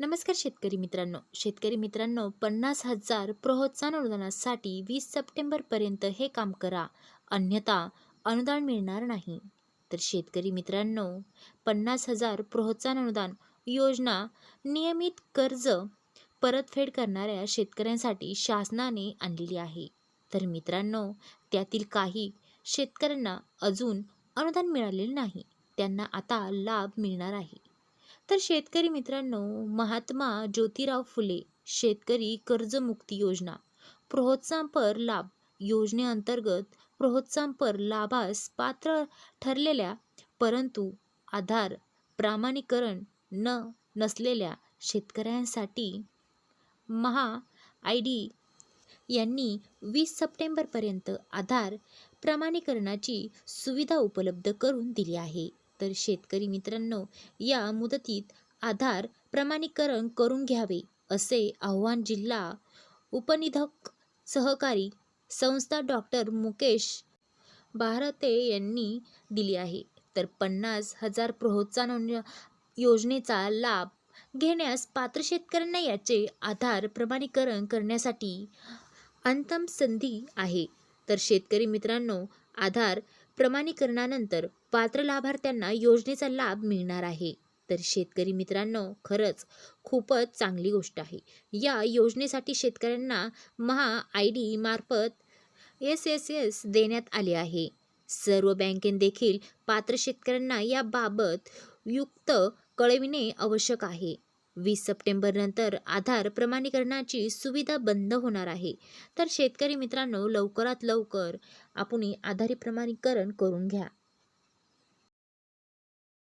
नमस्कार शेतकरी मित्रांनो. शेतकरी मित्रांनो पन्नास हजार प्रोत्साहन अनुदानासाठी वीस सप्टेंबरपर्यंत हे काम करा. अन्यथा अनुदान मिळणार नाही. तर शेतकरी मित्रांनो पन्नास हजार प्रोत्साहन अनुदान योजना नियमित कर्ज परतफेड करणाऱ्या शेतकऱ्यांसाठी शासनाने आणलेली आहे. तर मित्रांनो त्यातील काही शेतकऱ्यांना अजून अनुदान मिळालेले नाही. त्यांना आता लाभ मिळणार आहे. तर शेतकरी मित्रांनो महात्मा ज्योतिराव फुले शेतकरी कर्जमुक्ती योजना प्रोत्साहनपर लाभ योजनेअंतर्गत प्रोत्साहनपर लाभास पात्र ठरलेल्या परंतु आधार प्रामाणीकरण न नसलेल्या शेतकऱ्यांसाठी महा आय डी यांनी वीस सप्टेंबरपर्यंत आधार प्रमाणीकरणाची सुविधा उपलब्ध करून दिली आहे. तर शेतकरी मित्रांनो या मुदतीत आधार प्रमाणीकरण करून घ्यावे असे आव्हान जिल्हा उपनिधक सहकारी संस्था डॉक्टर मुकेश भारते यांनी दिली आहे. तर पन्नास हजार प्रोत्साहन योजनेचा लाभ घेण्यास पात्र शेतकऱ्यांना याचे आधार प्रमाणीकरण करण्यासाठी अंतिम संधी आहे. तर शेतकरी मित्रांनो आधार प्रमाणीकरणानंतर पात्र लाभार्थ्यांना योजनेचा लाभ मिळणार आहे. तर शेतकरी मित्रांनो खरंच खूपच चांगली गोष्ट आहे. या योजनेसाठी शेतकऱ्यांना महा आय डी मार्फत एस एस एस देण्यात आले आहे. सर्व बँकेन देखील पात्र शेतकऱ्यांना याबाबत युक्त कळविणे आवश्यक आहे. वीस सप्टेंबरनंतर आधार प्रमाणीकरणाची सुविधा बंद होणार आहे. तर शेतकरी मित्रांनो लवकरात लवकर आपण आधार प्रमाणीकरण करून घ्या.